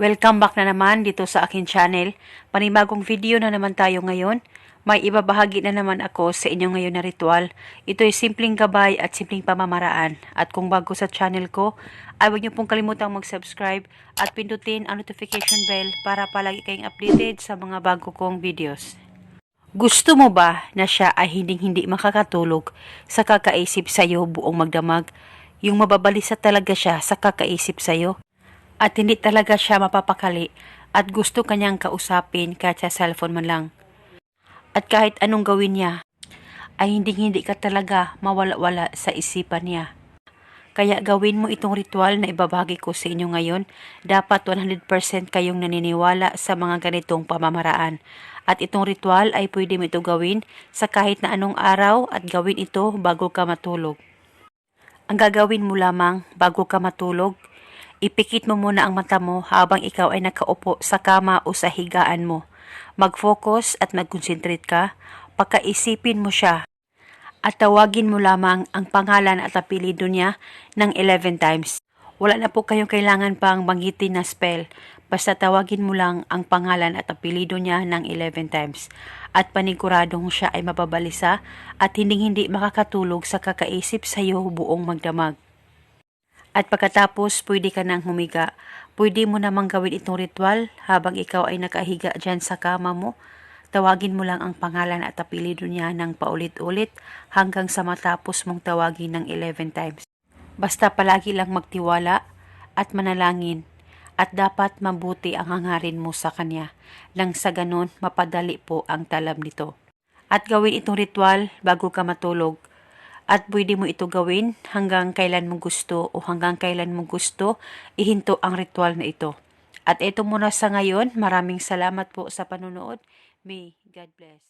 Welcome back na naman dito sa akin channel. Panibagong video na naman tayo ngayon. May ibabahagi na naman ako sa inyo ngayon na ritual. Ito ay simpleng gabay at simpleng pamamaraan. At kung bago sa channel ko, ay huwag niyo pong kalimutang mag-subscribe at pindutin ang notification bell para palagi kayong updated sa mga bago kong videos. Gusto mo ba na siya ay hinding-hindi makakatulog sa kakaisip sa'yo buong magdamag? Yung mababalisa talaga siya sa kakaisip sa'yo? At hindi talaga siya mapapakali at gusto kanyang kausapin kahit sa cellphone man lang. At kahit anong gawin niya, ay hinding-hindi ka talaga mawala-wala sa isipan niya. Kaya gawin mo itong ritual na ibabagi ko sa inyo ngayon. Dapat 100% kayong naniniwala sa mga ganitong pamamaraan. At itong ritual ay pwede mo ito gawin sa kahit na anong araw at gawin ito bago ka matulog. Ang gagawin mo lamang bago ka matulog, ipikit mo muna ang mata mo habang ikaw ay nakaupo sa kama o sa higaan mo. Mag-focus at mag-concentrate ka, pagkaisipin mo siya at tawagin mo lamang ang pangalan at apelido niya ng 11 times. Wala na po kayong kailangan pang banggitin na spell. Basta tawagin mo lang ang pangalan at apelido niya ng 11 times. At paniguradong siya ay mababalisa at hindi-hindi makakatulog sa kakaisip sa iyo buong magdamag. At pagkatapos, pwede ka nang humiga. Pwede mo namang gawin itong ritual habang ikaw ay nakahiga dyan sa kama mo. Tawagin mo lang ang pangalan at apelido niya ng paulit-ulit hanggang sa matapos mong tawagin ng 11 times. Basta palagi lang magtiwala at manalangin at dapat mabuti ang hangarin mo sa kanya nang sa ganun mapadali po ang talab nito. At gawin itong ritual bago ka matulog at pwede mo ito gawin hanggang kailan mo gusto o hanggang kailan mo gusto ihinto ang ritual na ito. At ito muna sa ngayon. Maraming salamat po sa panonood. May God bless.